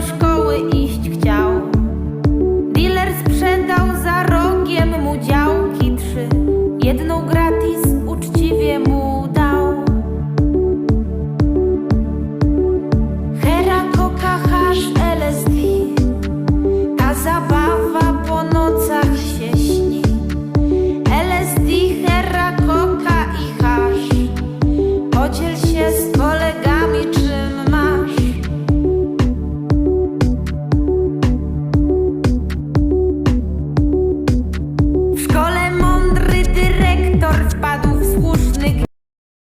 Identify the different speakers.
Speaker 1: do szkoły iść chciał. Dealer sprzedał za rogiem mu działki trzy, jedną gratis uczciwie mu dał. Hera, coca, hash, LSD, ta zabawa.